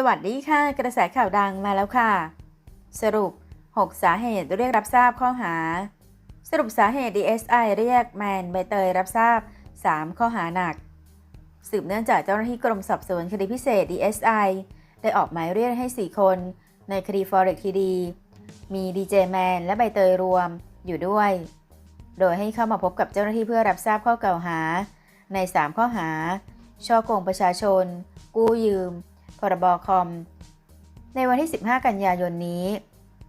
สวัสดีค่ะ กระแสข่าวดังมาแล้วค่ะ สรุป 6 สาเหตุเรียกรับทราบข้อหา สรุปสาเหตุ DSI เรียกแมนใบเตยรับทราบ 3 ข้อหาหนัก สืบเนื่องจากเจ้าหน้าที่กรมสอบสวนคดีพิเศษ DSI ได้ออกหมายเรียกให้ 4 คน ในคดี Forex TD มีดีเจแมนและใบเตยรวมอยู่ด้วย โดยให้เข้ามาพบกับเจ้าหน้าที่เพื่อรับทราบข้อกล่าวหา ใน 3 ข้อหา ช่อโกงประชาชน กู้ยืม รบคอม ในวันที่ 15 กันยายนนี้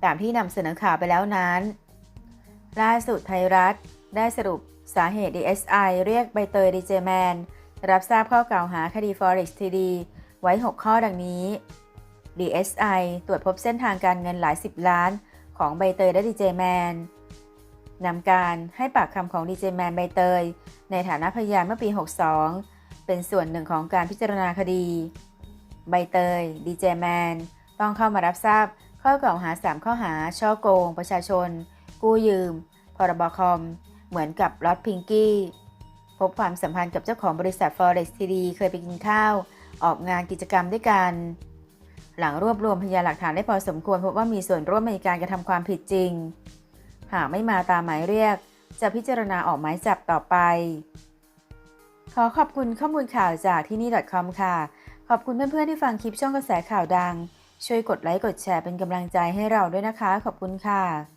ตามที่นำเสนอข่าวไปแล้วนั้น ล่าสุดไทยรัฐได้สรุปสาเหตุ DSI เรียกใบเตยดีเจแมนรับทราบข้อกล่าวหาคดี Forex TD ไว้ 6 ข้อดังนี้ DSI ตรวจพบเส้นทางการเงินหลาย 10 ล้าน ของใบเตยและดีเจแมนนำการให้ปากคำของดีเจแมนใบเตย ในฐานะพยานเมื่อปี 62 เป็นส่วนหนึ่งของการพิจารณาคดี ใบเตย ดีเจแมน ต้องเข้ามารับทราบข้อกล่าวหา 3 ข้อหา ช่อโกง ประชาชน กู้ยืม พรบคอม เหมือนกับลอตพิงกี้ พบความสัมพันธ์กับเจ้าของบริษัท Forex TD เคยไปกินข้าว ออกงานกิจกรรมด้วยกัน หลังรวบรวมพยานหลักฐานได้พอสมควร พบว่ามีส่วนร่วมในการกระทำความผิดจริง หากไม่มาตามหมายเรียก จะพิจารณาออกหมายจับต่อไป ขอขอบคุณข้อมูลข่าวจากที่นี่ .com ค่ะ ขอบคุณเพื่อนๆที่ฟังคลิปช่องกระแสข่าวดัง ช่วยกดไลค์กดแชร์เป็นกำลังใจให้เราด้วยนะคะ ขอบคุณค่ะ